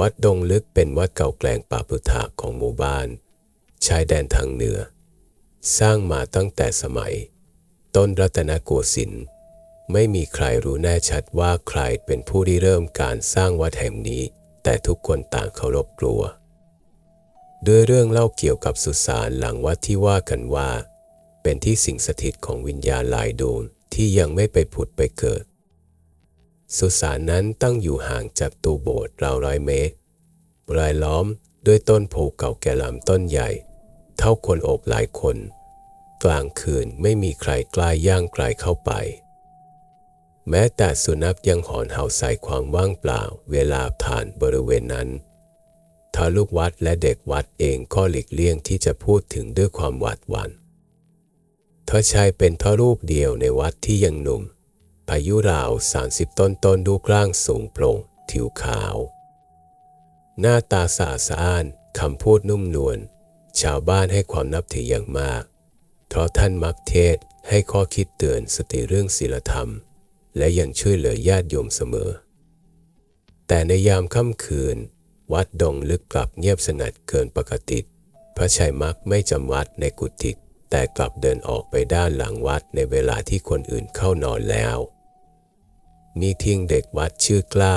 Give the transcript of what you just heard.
วัดดงลึกเป็นวัดเก่าแกลงป่าพุทาของหมู่บ้าน ชายแดนทางเหนือ สร้างมาตั้งแต่สมัย ต้นรัตนโกสินทร์ไม่มีใครรู้แน่ชัดว่าใครเป็นผู้ริเริ่มการสร้างวัดแห่งนี้ แต่ทุกคนต่างเคารพกลัว ด้วยเรื่องเล่าเกี่ยวกับสุสานหลังวัดที่ว่ากันว่า เป็นที่สิงสถิตของวิญญาณหลายดวงที่ยังไม่ไปผุดไปเกิด สุสานนั้นตั้งอยู่ห่างจากตัวโบสถ์ราวร้อยเมตร รายล้อมด้วยต้นโพเก่าแก่ลำต้นใหญ่ เท่าคนโอบหลายคน กลางคืนไม่มีใครกล้าย่างไกลเข้าไป แม้แต่สุนัขยังหอนเห่าใส่ความว่างเปล่าเวลาผ่านบริเวณนั้นท้าลูกวัดและเด็กวัดเองก็หลีกเลี่ยงที่จะพูดถึงด้วยความหวาดหวั่นเธอชายเป็นทรูปเดียวในวัดที่ยังหนุ่ม อายุราวสามสิบต้นต้นๆรูปร่างสูงโปร่งผิวขาว หน้าตาสะอาดสะอ้านคำพูดนุ่มนวลชาวบ้านให้ความนับถืออย่างมาก เพราะท่านมักเทศให้ข้อคิดเตือนสติเรื่องศีลธรรม และยังช่วยเหลือญาติโยมเสมอ แต่ในยามค่ำคืน วัดดงลึกกลับเงียบสงัดเกินปกติ พระชัยมักไม่จำวัดในกุฏิแต่กลับเดินออกไปด้านหลังวัดในเวลาที่คนอื่นเข้านอนแล้ว มีทิ้งเด็กวัดชื่อกล้า